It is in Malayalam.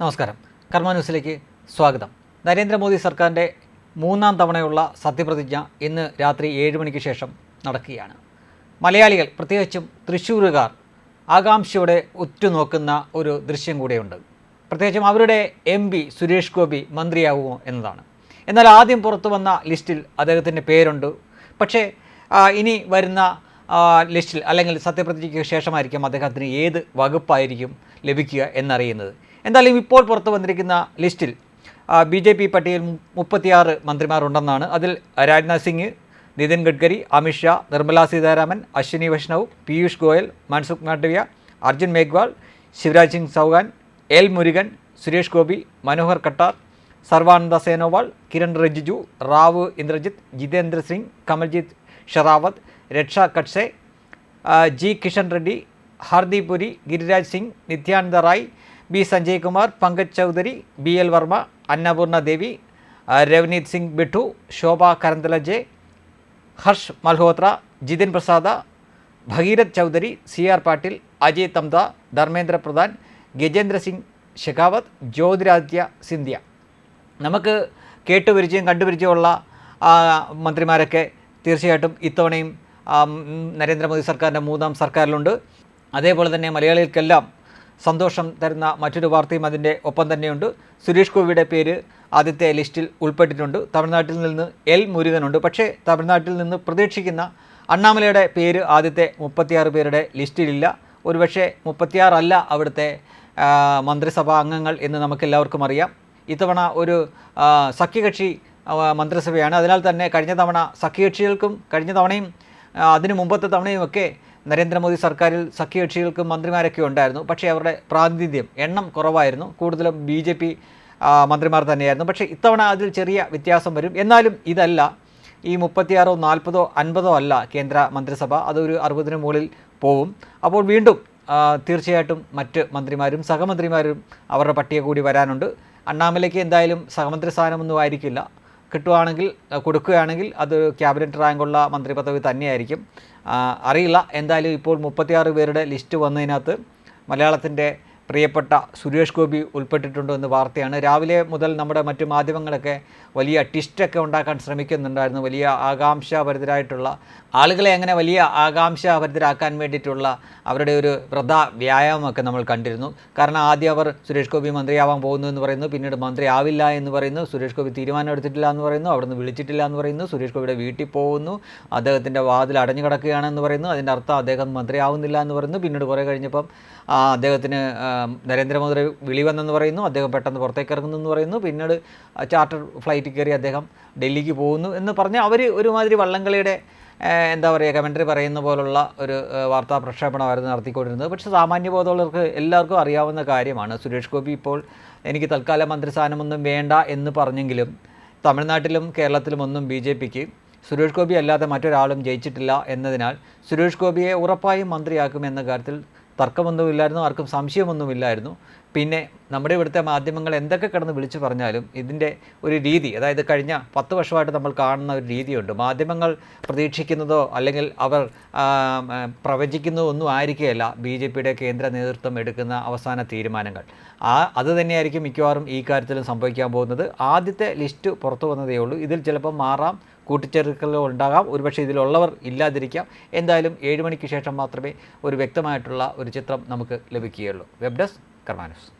നമസ്കാരം. കർമ്മ ന്യൂസിലേക്ക് സ്വാഗതം. നരേന്ദ്രമോദി സർക്കാരിന്റെ മൂന്നാം തവണയുള്ള സത്യപ്രതിജ്ഞ ഇന്ന് രാത്രി ഏഴ് മണിക്ക് ശേഷം നടക്കുകയാണ്. മലയാളികൾ പ്രത്യേകിച്ചും തൃശ്ശൂരുകാർ ആകാംക്ഷയോടെ ഉറ്റുനോക്കുന്ന ഒരു ദൃശ്യം കൂടെയുണ്ട്. പ്രത്യേകിച്ചും അവരുടെ എം പി സുരേഷ് ഗോപി മന്ത്രിയാവുമോ എന്നതാണ്. എന്നാൽ ആദ്യം പുറത്തു വന്ന ലിസ്റ്റിൽ അദ്ദേഹത്തിന്റെ പേരുണ്ട്. പക്ഷേ ഇനി വരുന്ന ലിസ്റ്റിൽ അല്ലെങ്കിൽ സത്യപ്രതിജ്ഞയ്ക്ക് ശേഷമായിരിക്കും അദ്ദേഹത്തിന് ഏത് വകുപ്പായിരിക്കും ലഭിക്കുക എന്നറിയുന്നത്. എന്തായാലും ഇപ്പോൾ പുറത്തു വന്നിരിക്കുന്ന ലിസ്റ്റിൽ ബി ജെ പി പട്ടികയിൽ മുപ്പത്തിയാറ് മന്ത്രിമാരുണ്ടെന്നാണ്. അതിൽ Rajnath Singh Nitin Gadkari Amit Shah Nirmala Sitharaman Ashwini Vaishnaw Piyush Goyal Mansukh Mandaviya Arjun Meghwal Shivraj Singh Chouhan L Murugan Suresh Gopi Manohar Khattar Sarbananda Sonowal Kiren Rijiju Rao Inderjit Jitendra Singh Kamaljeet Sehrawat Raksha Khadse G Kishan Reddy Hardeep Puri Giriraj Singh Nityanand Rai B Sanjay Kumar Pankaj Chaudhary B L Verma Annapurna Devi Ravneet Singh Bittu Shobha Karandlaje Harsh Malhotra Jitin Prasada Bhagirath Chaudhary C R Patil Ajay Tamta Dharmendra Pradhan Gajendra Singh Shekhawat Jyotiraditya Scindia. നമുക്ക് കേട്ടുപരിചയം കണ്ടുപരിചയമുള്ള മന്ത്രിമാരൊക്കെ തീർച്ചയായിട്ടും ഇത്തവണയും നരേന്ദ്രമോദി സർക്കാരിന്റെ മൂന്നാം സർക്കാരിലുണ്ട്. അതേപോലെ തന്നെ മലയാളികൾക്കെല്ലാം സന്തോഷം തരുന്ന മറ്റൊരു വാർത്തയും അതിന്റെ ഒപ്പം തന്നെയുണ്ട്. സുരേഷ് ഗോപിയുടെ പേര് ആദ്യത്തെ ലിസ്റ്റിൽ ഉൾപ്പെട്ടിട്ടുണ്ട്. തമിഴ്നാട്ടിൽ നിന്ന് എൽ മുരുകനുണ്ട്. പക്ഷേ തമിഴ്നാട്ടിൽ നിന്ന് പ്രതീക്ഷിക്കുന്ന അണ്ണാമലയുടെ പേര് ആദ്യത്തെ മുപ്പത്തിയാറ് പേരുടെ ലിസ്റ്റിലില്ല. ഒരുപക്ഷെ മുപ്പത്തിയാറല്ല അവിടുത്തെ മന്ത്രിസഭാ അംഗങ്ങൾ എന്ന് നമുക്കെല്ലാവർക്കും അറിയാം. ഇത്തവണ ഒരു സഖ്യകക്ഷി മന്ത്രിസഭയാണ്. അതിനാൽ തന്നെ കഴിഞ്ഞ തവണ സഖ്യകക്ഷികൾക്കും കഴിഞ്ഞ തവണയും അതിനു മുമ്പത്തെ തവണയും ഒക്കെ നരേന്ദ്രമോദി സർക്കാരിൽ സഖ്യകക്ഷികൾക്ക് മന്ത്രിമാരൊക്കെ ഉണ്ടായിരുന്നു. പക്ഷേ അവരുടെ പ്രാതിനിധ്യം എണ്ണം കുറവായിരുന്നു. കൂടുതലും ബി ജെ പി മന്ത്രിമാർ തന്നെയായിരുന്നു. പക്ഷേ ഇത്തവണ അതിൽ ചെറിയ വ്യത്യാസം വരും. എന്നാലും ഇതല്ല. ഈ മുപ്പത്തിയാറോ നാൽപ്പതോ അൻപതോ അല്ല കേന്ദ്ര മന്ത്രിസഭ. അതൊരു അറുപതിന് മുകളിൽ പോവും. അപ്പോൾ വീണ്ടും തീർച്ചയായിട്ടും മറ്റ് മന്ത്രിമാരും സഹമന്ത്രിമാരും അവരുടെ പട്ടിക കൂടി വരാനുണ്ട്. അണ്ണാമലയ്ക്ക് എന്തായാലും സഹമന്ത്രി സ്ഥാനമൊന്നും ആയിരിക്കില്ല. കിട്ടുവാണെങ്കിൽ കൊടുക്കുകയാണെങ്കിൽ അത് ക്യാബിനറ്റ് റാങ്കുള്ള മന്ത്രി പദവി തന്നെയായിരിക്കും. അറിയില്ല. എന്തായാലും ഇപ്പോൾ മുപ്പത്തിയാറ് പേരുടെ ലിസ്റ്റ് വന്നതിനകത്ത് മലയാളത്തിന്റെ പ്രിയപ്പെട്ട സുരേഷ് ഗോപി ഉൾപ്പെട്ടിട്ടുണ്ടോ എന്ന് വാർത്തയാണ്. രാവിലെ മുതൽ നമ്മുടെ മറ്റു മാധ്യമങ്ങളൊക്കെ വലിയ ടിസ്റ്റൊക്കെ ഉണ്ടാക്കാൻ ശ്രമിക്കുന്നുണ്ടായിരുന്നു. വലിയ ആകാംക്ഷാഭരിതരായിട്ടുള്ള ആളുകളെ അങ്ങനെ വലിയ ആകാംക്ഷാഭരിതരാക്കാൻ വേണ്ടിയിട്ടുള്ള അവരുടെ ഒരു വ്രത വ്യായാമമൊക്കെ നമ്മൾ കണ്ടിരുന്നു. കാരണം ആദ്യം അവർ സുരേഷ് ഗോപി മന്ത്രിയാവാൻ പോകുന്നു എന്ന് പറയുന്നു. പിന്നീട് മന്ത്രി ആവില്ല എന്ന് പറയുന്നു. സുരേഷ് ഗോപി തീരുമാനം എടുത്തിട്ടില്ല എന്ന് പറയുന്നു. അവിടുന്ന് വിളിച്ചിട്ടില്ല എന്ന് പറയുന്നു. സുരേഷ് ഗോപിയുടെ വീട്ടിൽ പോകുന്നു. അദ്ദേഹത്തിന്റെ വാതിൽ അടഞ്ഞു കിടക്കുകയാണെന്ന് പറയുന്നു. അതിന്റെ അർത്ഥം അദ്ദേഹം മന്ത്രിയാവുന്നില്ല എന്ന് പറയുന്നു. പിന്നീട് കുറേ കഴിഞ്ഞപ്പം അദ്ദേഹത്തിന് നരേന്ദ്രമോദി വിളി വന്നെന്ന് പറയുന്നു അദ്ദേഹം പെട്ടെന്ന് പുറത്തേക്ക് ഇറങ്ങുന്നു എന്ന് പറയുന്നു പിന്നീട് ചാർട്ടർ ഫ്ലൈറ്റിൽ കയറി അദ്ദേഹം ഡൽഹിക്ക് പോകുന്നു എന്ന് പറഞ്ഞ് അവർ ഒരുമാതിരി വള്ളംകളിയുടെ എന്താ പറയുക കമന്ററി പറയുന്ന പോലുള്ള ഒരു വാർത്താ പ്രക്ഷേപണമായിരുന്നു നടത്തിക്കൊണ്ടിരുന്നത്. പക്ഷേ സാമാന്യ ബോധമുള്ളവർക്ക് എല്ലാവർക്കും അറിയാവുന്ന കാര്യമാണ്. സുരേഷ് ഗോപി ഇപ്പോൾ എനിക്ക് തൽക്കാലം മന്ത്രിസ്ഥാനമൊന്നും വേണ്ട എന്ന് പറഞ്ഞെങ്കിലും തമിഴ്നാട്ടിലും കേരളത്തിലും ഒന്നും ബി ജെ പിക്ക് സുരേഷ് ഗോപി അല്ലാതെ മറ്റൊരാളും ജയിച്ചിട്ടില്ല എന്നതിനാൽ സുരേഷ് ഗോപിയെ ഉറപ്പായും മന്ത്രിയാക്കും എന്ന കാര്യത്തിൽ തർക്കമൊന്നുമില്ലായിരുന്നു ആർക്കും സംശയമൊന്നുമില്ലായിരുന്നു. പിന്നെ നമ്മുടെ ഇവിടുത്തെ മാധ്യമങ്ങൾ എന്തൊക്കെ കിടന്ന് വിളിച്ചു പറഞ്ഞാലും ഇതിന്റെ ഒരു രീതി അതായത് കഴിഞ്ഞ പത്ത് വർഷമായിട്ട് നമ്മൾ കാണുന്ന ഒരു രീതിയുണ്ട്. മാധ്യമങ്ങൾ പ്രതീക്ഷിക്കുന്നതോ അല്ലെങ്കിൽ അവർ പ്രവചിക്കുന്നതോ ഒന്നും ആയിരിക്കുകയല്ല ബി ജെ പിയുടെ കേന്ദ്ര നേതൃത്വം എടുക്കുന്ന അവസാന തീരുമാനങ്ങൾ. ആ അത് തന്നെയായിരിക്കും മിക്കവാറും ഈ കാര്യത്തിലും സംഭവിക്കാൻ പോകുന്നത്. ആദ്യത്തെ ലിസ്റ്റ് പുറത്തു വന്നതേ ഉള്ളൂ. ഇതിൽ ചിലപ്പോൾ മാറാം കൂട്ടിച്ചേർക്കലോ ഉണ്ടാകാം. ഒരുപക്ഷെ ഇതിലുള്ളവർ ഇല്ലാതിരിക്കാം. എന്തായാലും ഏഴ് മണിക്ക് ശേഷം മാത്രമേ ഒരു വ്യക്തമായിട്ടുള്ള ഒരു ചിത്രം നമുക്ക് ലഭിക്കുകയുള്ളൂ. Web desk Carmanos.